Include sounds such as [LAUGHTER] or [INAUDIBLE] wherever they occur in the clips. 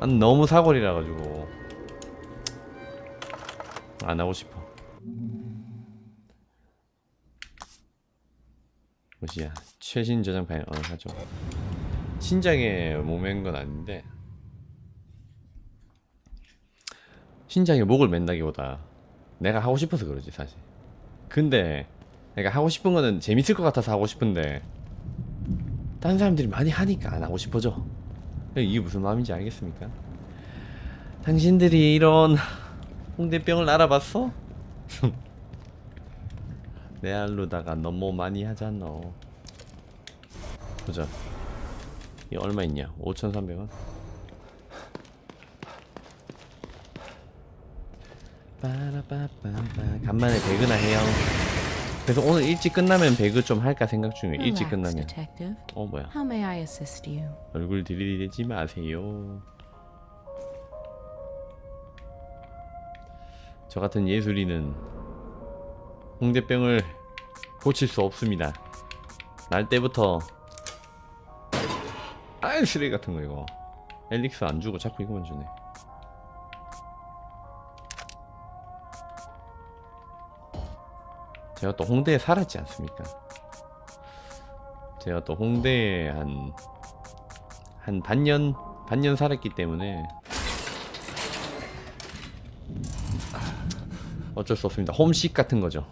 난 너무 사골이라 가지고 안 하고 싶어. 뭐지야 최신 저장 파일 어 하죠. 신작에 몸맨 건 아닌데 신작에 목을 맨다기보다 내가 하고 싶어서 그러지 사실. 근데 내가 하고 싶은 거는 재밌을 것 같아서 하고 싶은데 다른 사람들이 많이 하니까 안 하고 싶어져. 이게 무슨 마음인지 알겠습니까? 당신들이 이런 홍대병을 알아봤어? [LAUGHS] 내 알루다가 너무 많이 하잖아. 보자. 이 얼마 있냐? 5,300원. 빠라빠빠빠. 간만에 배그나 해요. 그래서 오늘 일찍 끝나면 배그 좀 할까 생각 중이에요. 일찍 끝나면. 어 뭐야? How may I assist you? 얼굴 들이대지 마세요. 저 같은 예술인은 홍대병을 고칠 수 없습니다. 날 때부터 아이 쓰레기 같은 거 이거 엘릭스 안 주고 자꾸 이거만 주네. 제가 또 홍대에 살았지 않습니까? 제가 또 홍대에 한, 한 반년, 반년 살았기 때문에 어쩔 수 없습니다. 홈식 같은 거죠.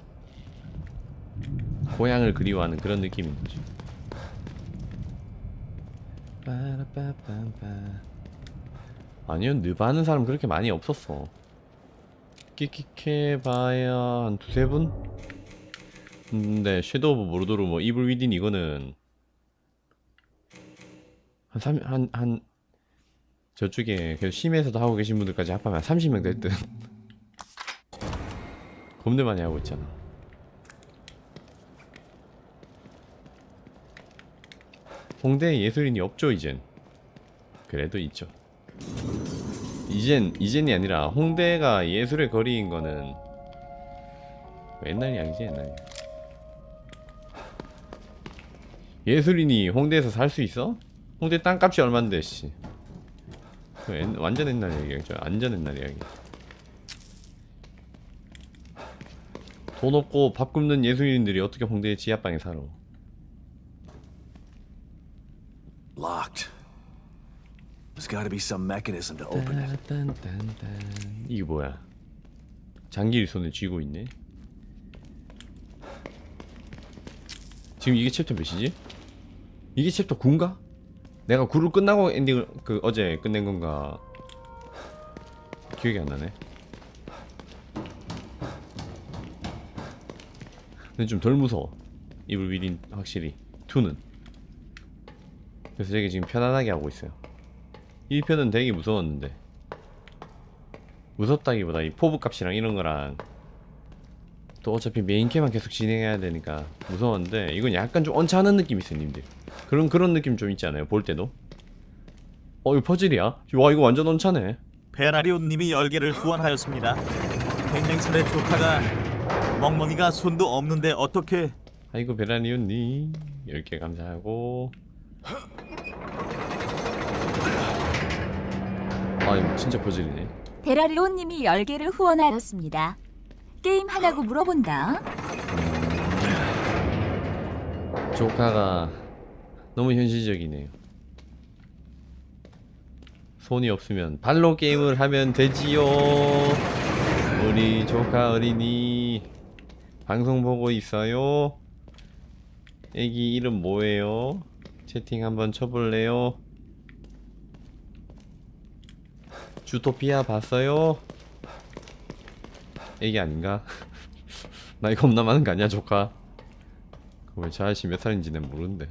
고향을 그리워하는 그런 느낌인 거죠. 아니요, 느바하는 사람 그렇게 많이 없었어. 끽끽해봐야 한 두세 분? 근데 섀도우 오브 모르도르 뭐 이블 위딘 이거는 한 3, 한, 한 저쪽에 그 심해에서도 하고 계신 분들까지 합하면 한 30명 될 듯. [LAUGHS] 겁내 많이 하고 있잖아. 홍대에 예술인이 없죠 이젠. 그래도 있죠. 이젠 이젠이 아니라 홍대가 예술의 거리인 거는 옛날 이야기지 옛날. 이야 예술인이 홍대에서 살 수 있어? 홍대 땅값이 얼만데 씨. 그 옛- 완전 옛날 이야기죠. 완전 옛날 이야기. 돈 없고 밥 굶는 예술인들이 어떻게 홍대 의 지하방에 살아? Locked. There's got to be some mechanism to open it. 딴딴딴딴. 이게 뭐야? 장기를 손에 쥐고 있네. 지금 이게 챕터 몇이지? 이게 챕터 9인가? 내가 9를 끝나고 엔딩을 그 어제 끝낸 건가? 기억이 안 나네. 근데 좀 덜 무서워. 이블 위딘 확실히 2는. 그래서 되게 지금 편안하게 하고 있어요. 1편은 되게 무서웠는데 무섭다기보다 이 포브 값이랑 이런 거랑 또 어차피 메인캐만 계속 진행해야 되니까 무서웠는데 이건 약간 좀 언짢은 느낌이 있어요 님들. 그런 그런 느낌 좀 있지 않아요 볼 때도? 어 이거 퍼즐이야? 와 이거 완전 언짢네. 베라리온님이 열개를 후원하였습니다. 갱냉철의 조카가 멍멍이가 손도 없는데 어떻게? 아이고 베라니온님. 10개 감사하고. 아 이거 진짜 퍼즐이네. 베라리오님이 10개를 후원하였습니다. 게임 하냐고 물어본다. 조카가 너무 현실적이네요. 손이 없으면 발로 게임을 하면 되지요. 우리 조카 어린이 방송 보고 있어요. 애기 이름 뭐예요? 채팅 한번 쳐볼래요? 주토피아 봤어요? 애기 아닌가? 나이 겁나 많은 거 아니야 조카? 왜저 아저씨 몇 살인지는 모르는데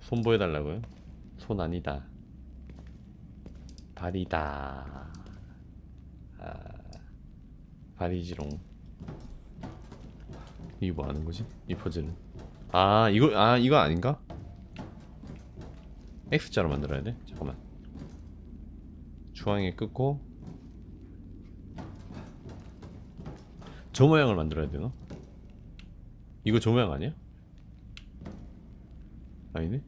손 보여달라고요? 손 아니다 발이다 아, 발이지롱 이게 뭐 하는 거지? 이 퍼즐은 아 이거 아 이거 아닌가? X자로 만들어야 돼? 잠깐만 중앙에 끊고 저 모양을 만들어야 되나? 이거 저 모양 아니야? 아니네?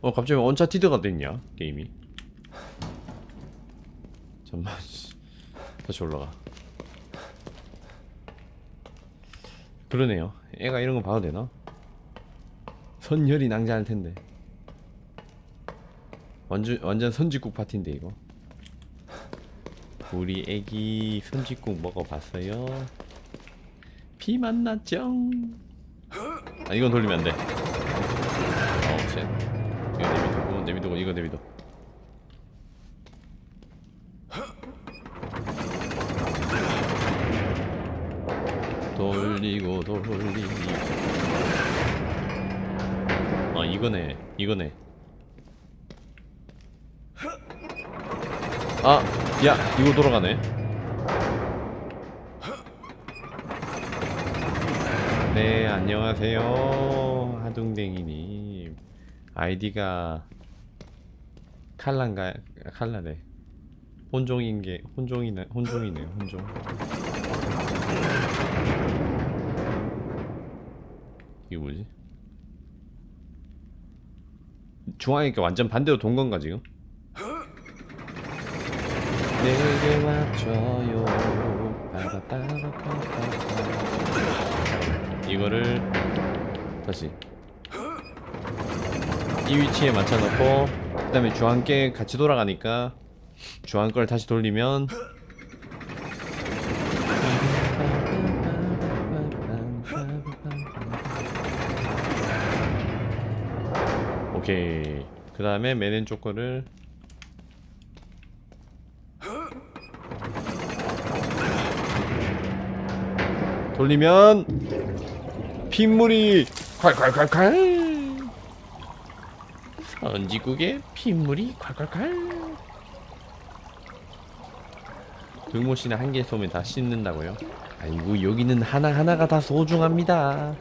어 갑자기 언차티드가 됐냐 게임이 잠만 씨. 다시 올라가 그러네요 애가 이런 거 봐도 되나? 선열이 낭자할 텐데 완전 완전 선지국 파티인데 이거. 우리 애기 선지국 먹어봤어요? 피 만났죠? 아 이건 돌리면 안 돼. 어우 쉣. 이거 내비두고 내비두고 이거 내비둬. 돌리고 돌리고. 아 이거네 이거네 아 야 이거 돌아가네. 네 안녕하세요 하둥댕이님. 아이디가 칼란가 칼라네. 혼종인 게 혼종이네 혼종이네요 혼종. 이거 뭐지? 중앙이니까 완전 반대로 돈 건가 지금 내게 맞춰요. 이거를 다시. 이 위치에 맞춰놓고 그 다음에 주황께 같이 돌아가니까 주황 걸 다시 돌리면 오케이. 그 다음에 맨 왼쪽 거를 돌리면 핏물이 콸콸콸콸. 선지국에 핏물이 콸콸콸. 등모씨는 한개 쏘면 다 씻는다고요? 아이고 여기는 하나하나가 다 소중합니다.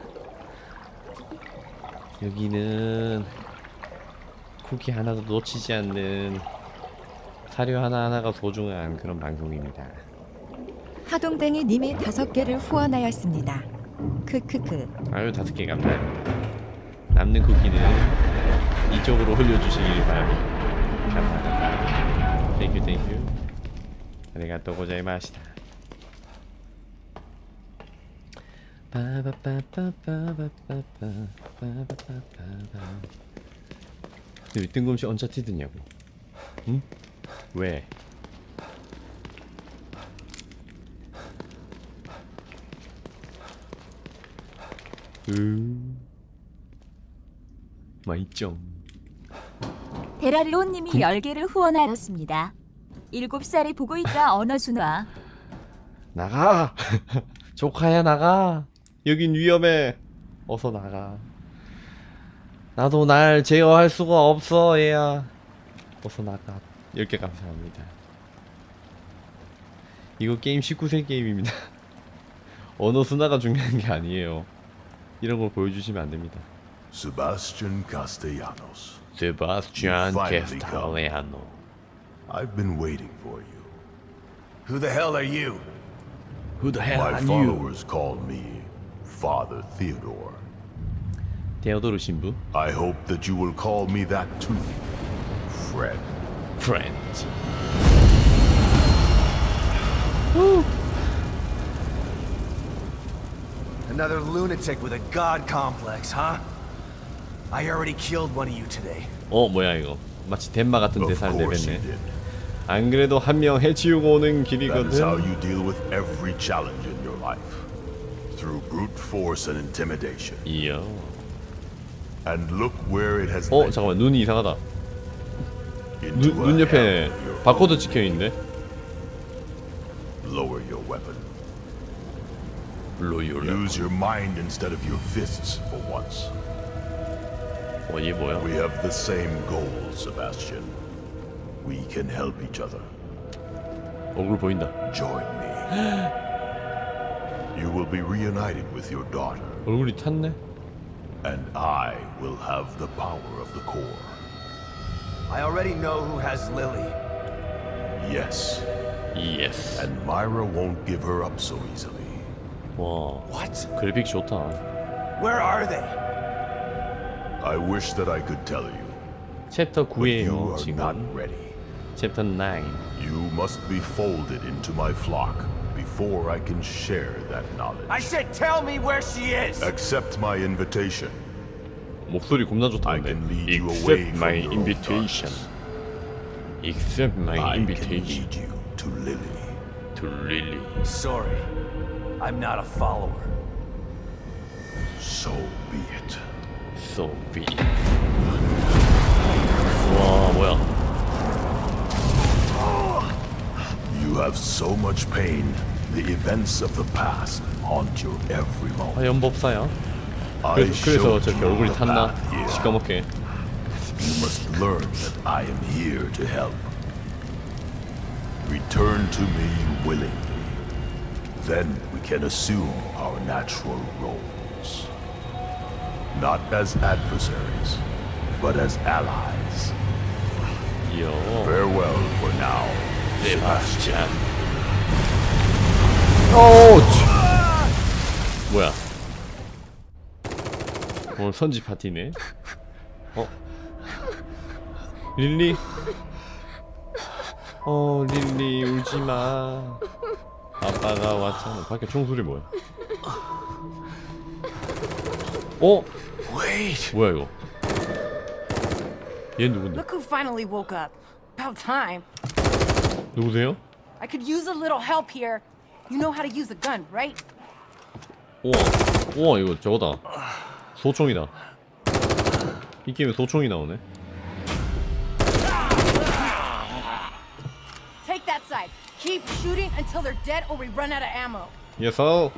여기는 쿠키 하나도 놓치지 않는 사료 하나하나가 소중한 그런 방송입니다 하동댕이 님이 다섯 개를 후원하였습니다. 크크크. 아유 다섯 개 감사합니다. 남는 쿠키는 이쪽으로 흘려주시길 바랍니다. 감사합니다. 땡큐 땡큐. 아리가또 고자이마시다. 빠바바바바바바바바바바바바 근데 뜬금없이 언차티드냐고 응? 왜? 음. 맛있죠. 데라리온님이 10개를 후원하였습니다. 7살이 보고 있다 [LAUGHS] 언어 순화. 나가. [LAUGHS] 조카야 나가. 여긴 위험해. 어서 나가. 나도 날 제어할 수가 없어 얘야. 어서 나가. 10개 감사합니다. 이거 게임 19세 게임입니다. [LAUGHS] 언어 순화가 중요한 게 아니에요. 이런 걸 보여주시면 안 됩니다. Sebastian Castellanos. 세바스찬 Finally 캐스탈레아노. I've been waiting for you. Who the hell are you? Who the hell My are you? followers call me Father Theodore. 데오도르 신부. I hope that you will call me that too, friend. Friends. Another lunatic with a god complex, huh? I already killed one of you today. 어 뭐야 이거 마치 덴마 같은 Of 대사를 course you 내뱉네 did. 안 그래도 한 명 해치우고 오는 That is how 길이거든 you deal with every challenge in your life. Through brute force and intimidation. 이야 And look where it has 어 led 잠깐만 눈이 이상하다 into 눈, 눈 a 옆에 hell of your 바코드 own. 찍혀있는데 Lower your weapon. 로이올라 Use your mind instead of your fists for once. 어얘 뭐야 We have the same goal, Sebastian. We can help each other. 얼굴 보인다 Join me. you will be reunited with your daughter, 얼굴이 탔네 and I will have the power of the core. I already know who has Lily. Yes, 예스 and Myra won't give her up so easily. 와 What? 그래픽 좋다 Where are they? I wish that I could tell you, 챕터 But you 9에요 are 지금 not ready. 챕터 9 You must be folded into my flock before I can share that knowledge. I said, tell me where she is! Accept my invitation. 목소리 겁나 I 좋다는데 can lead you away Accept from my your own invitation Accept my I can invitation lead you to Lily. to Lily Sorry, I'm not a follower. So be it. So be it. 와 뭐야 You have so much pain. The events of the past haunt your every moment. 화연법사야 I 그래서, 그래서 showed 저렇게 you 얼굴이 the 탔나 path here. 시꺼멓게 You must learn that I am here to help. Return to me willingly. Then we can assume our natural roles. Not as adversaries, but as allies. 이어 Farewell for now. 세바스찬 오 뭐야 오늘 선지 파티네 어 릴리 어 릴리 울지마 아빠가 왔잖아 밖에 총소리 뭐야 어 뭐야 이거 얘 누군데 Look who finally woke up. About time. 누구세요 I could use a little help here. You know how to use a gun, right? 우와 우와 이거 저거다 소총이다 이 게임에 소총이 나오네 Take that side. Keep shooting until they're dead or we run out of ammo. 예서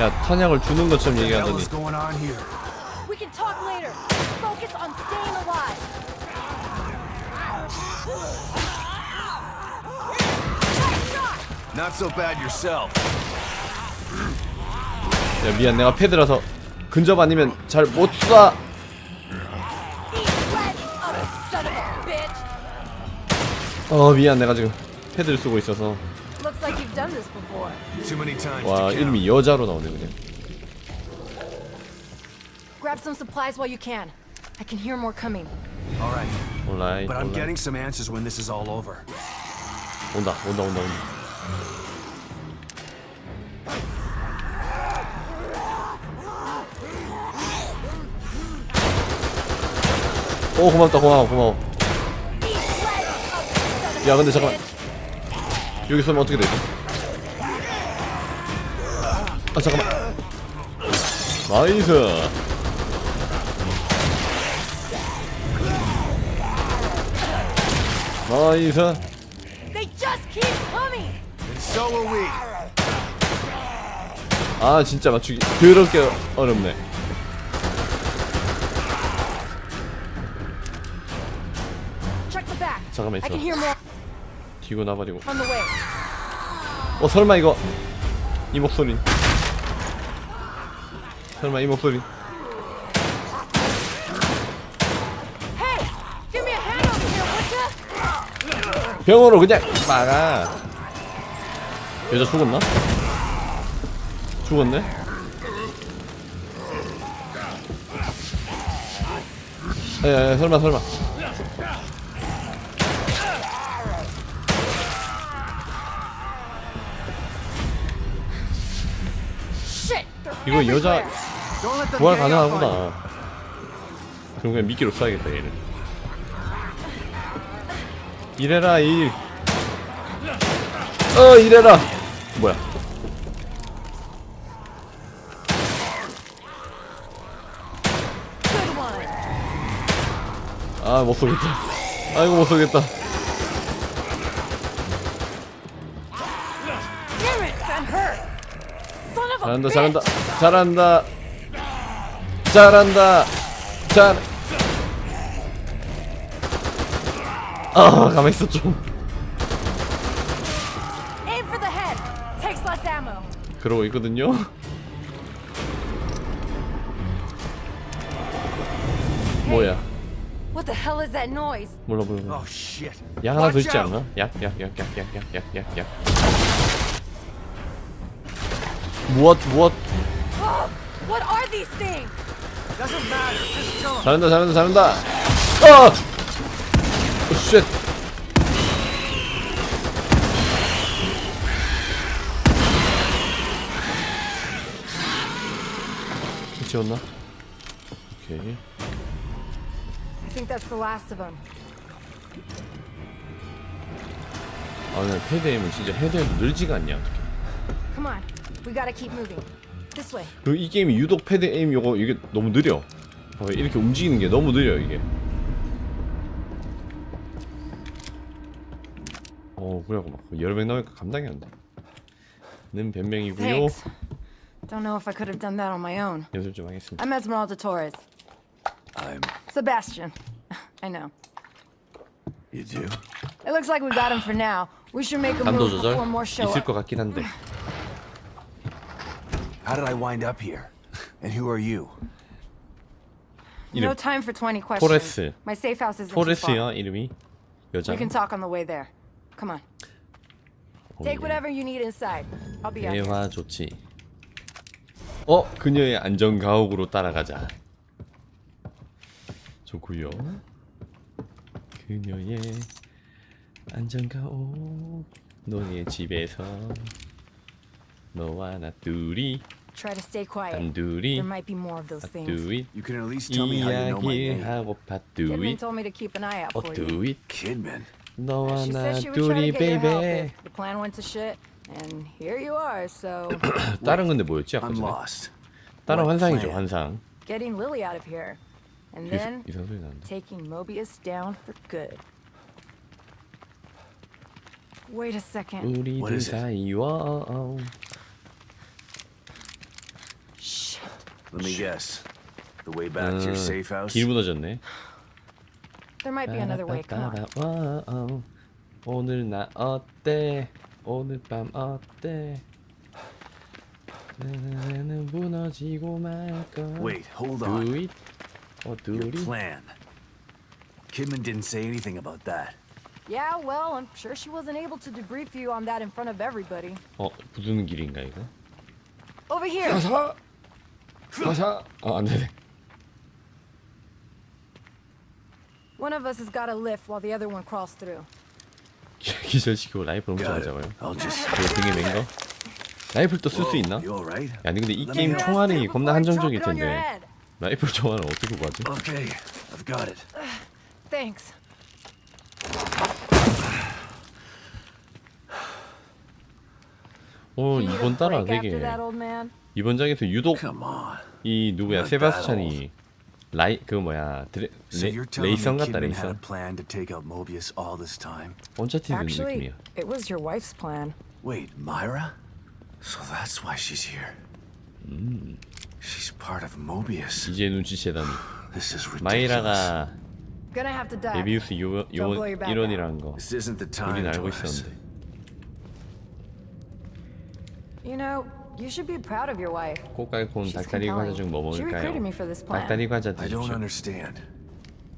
야 탄약을 주는 것처럼 What 얘기하더니 is going on here? We can talk later. Focus on staying alive. Not so bad yourself. 야 미안 내가 패드라서 근접 아니면 잘 못 쏴. 어 미안 내가 지금 패드를 쓰고 있어서 와. 이름이 여자로 나오네 그냥 Grab some supplies while you can. I can hear more coming. All right, 온라인 but I'm getting some answers when this is all over. 온다 온다 온다 온다 오 고맙다 고마워 고마워 야 근데 잠깐만. 여기 서면 어떻게 되지? 아 잠깐만 나이스 나이스 They just keep coming. And so will we. 아 진짜 맞추기 더럽게 어렵네 Check the back. 잠깐만 I 있어 hear more 뒤고 나버리고. 어 설마 이거 이 목소리 설마 이 목소리? 병으로 그냥 막아 여자 죽었나? 죽었네? 야야 설마 설마 이거 여자 부활. 가능하구나 그럼 그냥 미끼로 쏴야겠다 얘를 이래라 일 어, 이래라 뭐야. 아 못 쏘겠다 아이고 못 쏘겠다 잘한다. 잘한다 잘한다. 잘한다. 잘. 아, 가만있어 좀. 그러고 있거든요. 뭐야? 몰라 몰라 몰라. 약 하나 더 있지 않나? 약 약 약 약 약 약 약약 무엇 무엇 Oh, what are these things? Doesn't matter. Just tell him. 잘한다 잘한다 잘한다 어! 오, 쉣 지웠나? 오케이 I think that's the last of them. 아 근데 패드 에임은 진짜 헤드에도 늘지가 않냐 어떡해 Come on. We gotta keep moving. 그리고 이 게임이 유독 패드 에임 요거 이게 너무 느려 봐봐, 이렇게 움직이는 게 너무 느려 이게 어 그래갖고 막 여러 명 나오니까 감당이 안돼는 변명이고요. Don't know if I could have done that on my own. 연습 좀 하겠습니다 I'm Esmeralda Torres. I'm. Sebastian. I know. You do? It looks like we got him for now. We should make a 감도 move 조절 before more show 있을 up. 것 같긴 한데 How did I wind up here? And who are you? No 이름 time for 20 questions. Torres. My safe house isn't too far. 포레스야 이름이 여자 We can talk on the way there. Come on. 어, Take 예. whatever you need inside. I'll be out here. 대화 좋지 어 그녀의 안전 가옥으로 따라가자 좋구요 그녀의 안전 가옥 너의 집에서 너와 나 둘이 Try to stay quiet. 단둘이 There might be more of those things. 핫두잇 You can at least tell me how you know my name. 이야기하고 Kidman 핫두잇 told me to keep an eye out for you. 어두잇 Kidman. 너와 She 나 said she would try 둘이 to get your help 베이베 if the plan went to shit. And here you are, so [COUGHS] 다른 건데 뭐였지 아까 I'm 전에 lost. 다른 What 환상이죠 plan? 환상 getting Lily out of here. And then 이상 소리 나는데 taking Mobius down for good. Wait a second. 우리들 What is it? 사이 와 Let me guess. The way back to your safe house? 길 무너졌네 There might be another way. Come on. 빠라빠라, 와우. 오늘 나 어때 오늘 밤 어때 나는 무너지고 말까 Wait, hold on. Do it 어 Your 둘이 plan. Kidman didn't say anything about that. Yeah, well, I'm sure she wasn't able to debrief you on that in front of everybody. 어 부두는 길인가 이거 Over here. [LAUGHS] 가사 가사 어 안되네 One of us has got a lift while the other one crawls through. 기절시키고 라이플 Got it. 훔쳐가자고요 I'll just. 저 등에 맨 거 라이플 또 쓸 수 있나? You? 야 근데 이 게임. 총알이 겁나 한정적일 텐데. 라이플 총알은 어떻게 구하지? Okay, I've got it. Thanks. 어 He need a 이번 따라 break 되게 after that old man. 이번 장에서 유독 Come on. 이 누구야 세바스찬이 라이 그 뭐야 드레, 레, 레이선 같다 레이선? 언차티드 느낌이야 it was your wife's plan. Wait, Myra? So that's why she's here. Mm. She's part of Mobius. 이제 눈치채다니 This is ridiculous. 마이라가 Gonna have to die. 메비우스 요, Don't blow 요, your back 일원이라는 거 This isn't the time, 우린 알고 Torres. 있었는데 You know, you should be proud of your wife. 꽃갈콘 She's 닭다리 과자 compelling. 중 뭐 She 먹을까요? recruited me for this plan. 닭다리 과자 I don't 드십시오 understand.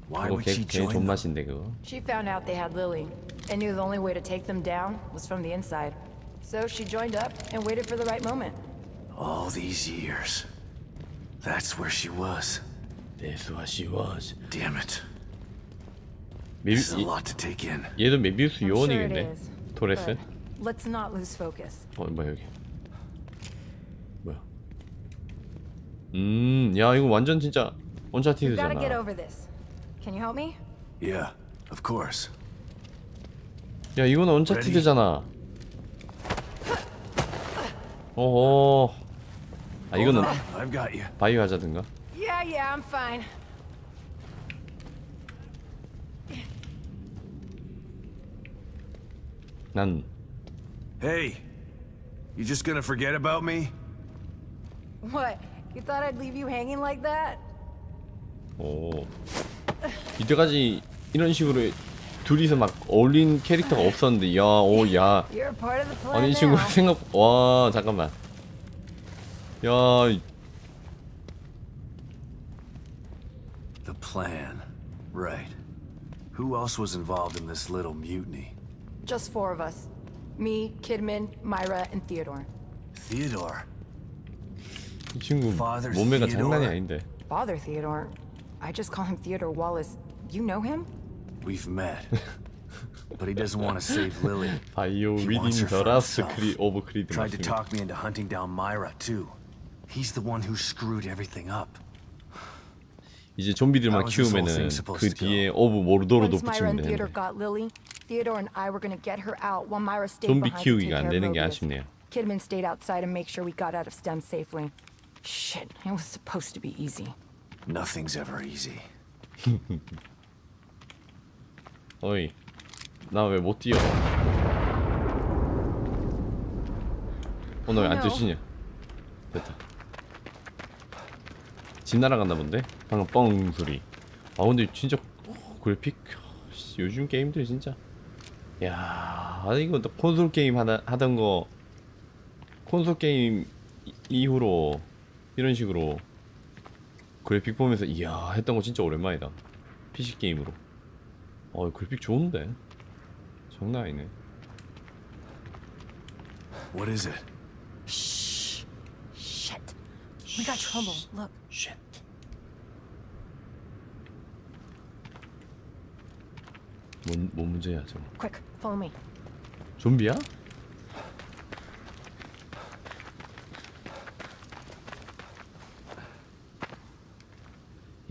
Why 그거 would she 걔, 걔 join them? 존맛인데 그거 She found out they had Lily and knew the only way to take them down was from the inside. So she joined up and waited for the right moment. All these years. That's where she was. That's what she was Damn it. 메비, This is a 이- lot to take in. 얘도 메비우스 I'm sure it 요원이겠네 is. 토레스? But let's not lose focus. 어 뭐야 여기 음야 이거 완전 진짜 We've got to get 언차티드잖아 over this. Can you help me? Yeah, of course. 야 이거는 언차티드잖아 어허 아 이거는 Hold on, I've got you. 바이오 하자든가 Yeah, yeah, I'm fine. 난 Hey, you just gonna forget about me? What? You thought I'd leave you hanging like that? 오. 이때까지 이런 식으로 둘이서 막 어울린 캐릭터가 없었는데 야, 오, 야. You're a part of the plan 아니 이 now. 친구 생각 와, 잠깐만. 야, 이- The plan. Right. Who else was involved in this little mutiny? Just four of us. Me, Kidman, Myra, and Theodore. Theodore. 이 친구 Father 몸매가 Theodore. 장난이 아닌데. bother Theodore. I just call him Theodore Wallace. You know him? We've met. but he doesn't want to save Lily. [LAUGHS] 바이오 He 위딘 wants her 더 for 라스트 himself. 크리 오브 크리드 Tried to 맞습니다. talk me into hunting down Myra, too. He's the one who screwed everything up. 이제 좀비들만 How is this whole 키우면은 thing supposed 그 to go? 뒤에 오브 모르도로도 Once Myra 붙이면 and Theodore 되는데 got Lily, Theodore and I were gonna get her out while Myra stayed 좀비 behind to take 키우기가 안 care of 되는 게 Mobius. 아쉽네요. Kidman stayed outside and make sure we got out of STEM safely. Shit, it was supposed to be easy. Nothing's ever easy. [LAUGHS] 어이 나 왜 못 뛰어 오늘 왜안. 뛰시냐 됐다 집 날아갔나 본데? 방금 뻥 소리 아 근데 진짜 어, 그래픽 씨, 요즘 게임들 진짜 야 이거 또 콘솔 게임 하다, 하던 거 콘솔 게임 이- 이후로 이런 식으로 그래픽 보면서 이야 했던 거 진짜 오랜만이다 PC 게임으로 어 그래픽 좋은데 장난 아니네 What is it? Shh. Shit. We got trouble. Look. 쉣 뭔, 뭔 문제야 저거 Quick, follow me. 좀비야?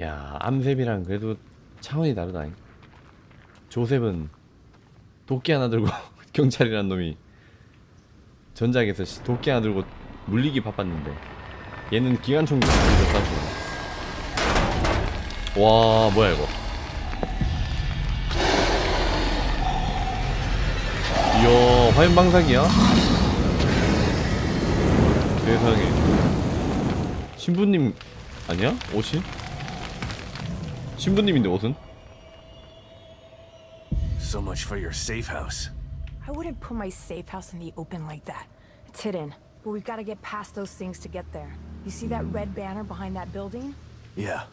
야 암셉이랑 그래도 차원이 다르다 조셉은 도끼 하나 들고 [LAUGHS] 경찰이란 놈이 전작에서 씨, 도끼 하나 들고 물리기 바빴는데 얘는 기관총 들고 와 뭐야 이거 이야 화염 방사기야? 세상에 신부님 아니야? 옷이? 신부님인데 옷은? So much for your safe house. I wouldn't put my safe house in the open like that. It's hidden, but we've got to get past those things to get there. You see that red banner behind that building? Yeah.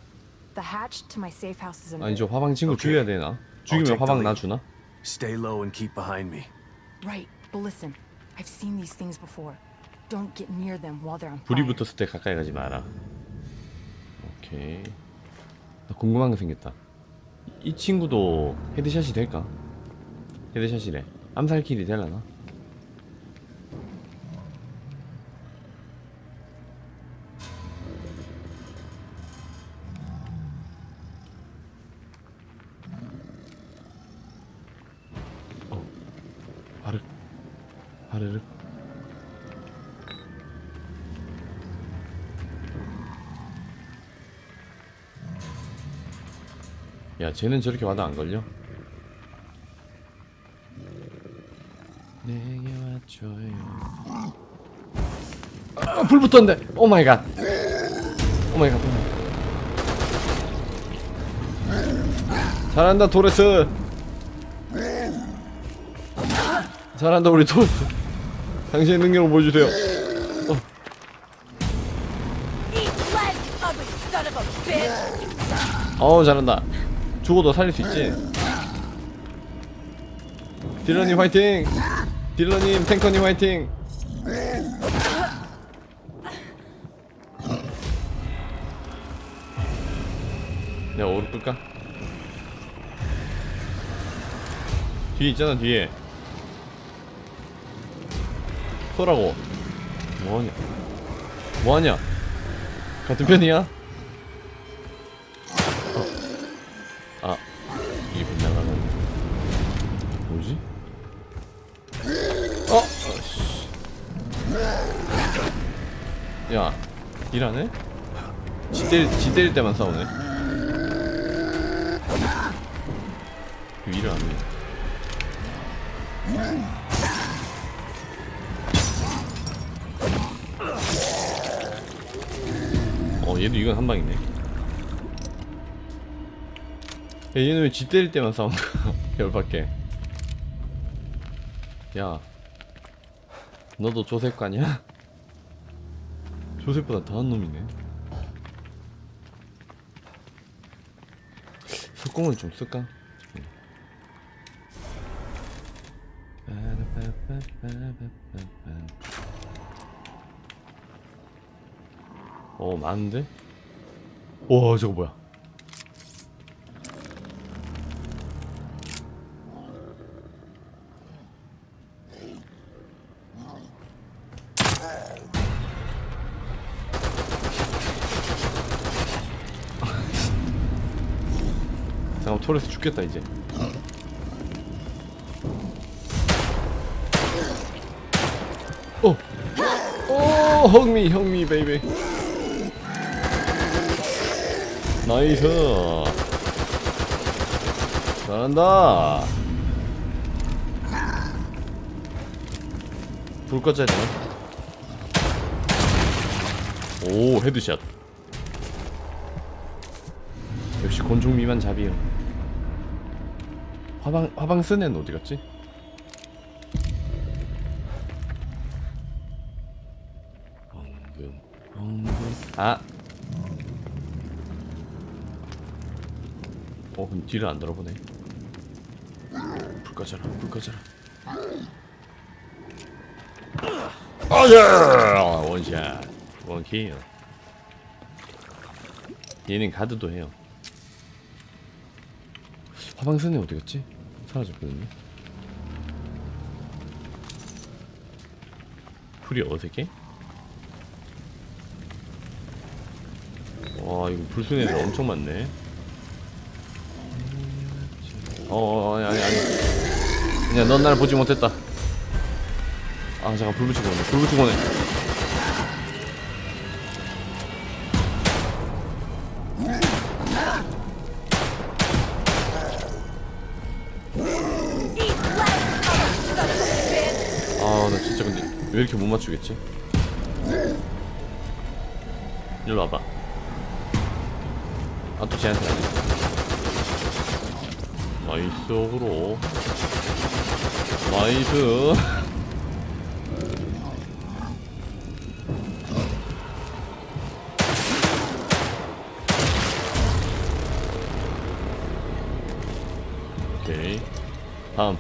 The hatch to my safe house is in 아니 저 there. 화방 친구 오케이. 죽여야 되나? 죽이면 take the 화방 lead. 놔주나? Stay low and keep behind me. Right, but listen, I've seen these things before. Don't get near them while they're on 불이 fire. 붙었을 때 가까이 가지 마라 오케이 나 궁금한 거 생겼다 이 친구도 헤드샷이 될까? 헤드샷이래 암살킬이 되려나? 어, 바르, 바르르. 야, 쟤는 저렇게 와도 안 걸려? 내게 와줘요. 아, 불 붙었는데. 오 마이 갓. 오 마이 갓. 잘한다, 토레스. 잘한다, 우리 토레스. 당신의 능력을 보여주세요. 어우 잘한다 죽어도 살릴 수 있지? 딜러님 화이팅! 딜러님 탱커님 화이팅! 내가 오를 끌까? 뒤에 있잖아 뒤에. 쏘라고. 뭐하냐? 뭐하냐? 같은 편이야? 아 이게 빗나가는 뭐지? 어? 어, 씨. 야 일하네? 지 때릴, 지 때릴 때만 싸우네 왜 일을 안해 어 얘도 이건 한 방이네 야, 얘는 왜지 때릴 때만 거야? [LAUGHS] 열받게. 야, 너도 조셉과냐? [LAUGHS] 조셉보다 더한 놈이네. 속공을 좀 쓸까? 어, 많은데? 와 저거 뭐야 털에서 죽겠다 이제. 어! 오 형미 형미 베이비 나이스. 잘한다. 불 꺼져야 되나? 오 헤드샷. 역시 권총 미만 잡이요 화방 화방 쓴 애는 어디 갔지? 엉금 엉금 아 어, 그럼 뒤를 안 돌아보네. 불 꺼져라, 불 꺼져라. 아야! 원샷, 원킬. 얘는 가드도 해요. 화방선이 어디 갔지? 사라졌거든요. 불이 어색해? 와, 이거 불순 애들 엄청 많네. 어, 어, 아니, 아니, 아니. 그냥 넌 날 보지 못했다. 아, 잠깐, 불 붙이고 오네. 불 붙이고 오네. 왜 이렇게 못 맞추겠지? 일로 와봐. 아, 또 쟤한테. 나이스 어그로 나이스 [LAUGHS] 오케이 다음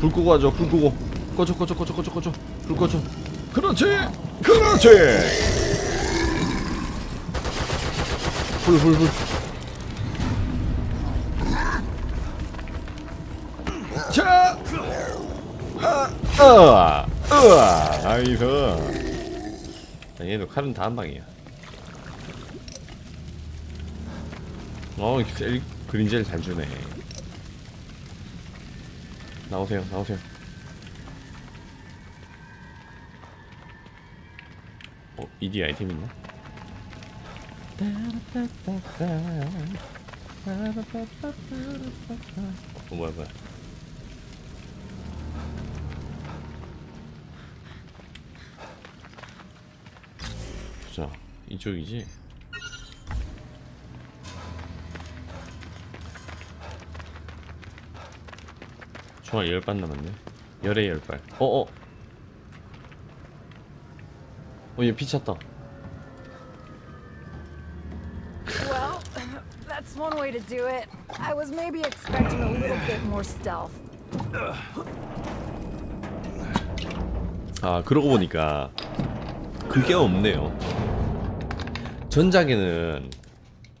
불 끄고 하죠. 불 끄고. 꺼져 꺼져 꺼져 꺼져 꺼져. 불 꺼져. 그렇지. 그렇지. 불 불 불. 자! 아, 아, 아, 나이스. 자, 얘도 칼은 다 한 방이야. 어, 셀 그린젤 잘 주네. 나오세요, 나오세요. 어, 이디 아이템 있나? 어, 뭐야, 뭐야. 자, 이쪽이지? 총알 10발 남았네. 열에 10발. 어어! 어, 얘 피쳤다. Well, that's one way to do it. I was maybe expecting a little bit more stealth. 아 그러고 보니까 그게 없네요 전작에는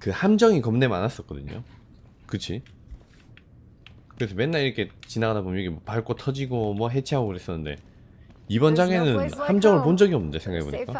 그 함정이 겁내 많았었거든요 그치? 그래서 맨날 이렇게 지나가다 보면 여기 뭐 밟고 터지고 뭐 해체하고 그랬었는데 이번 장에는 함정을 본. 적이 없는데 생각해보니까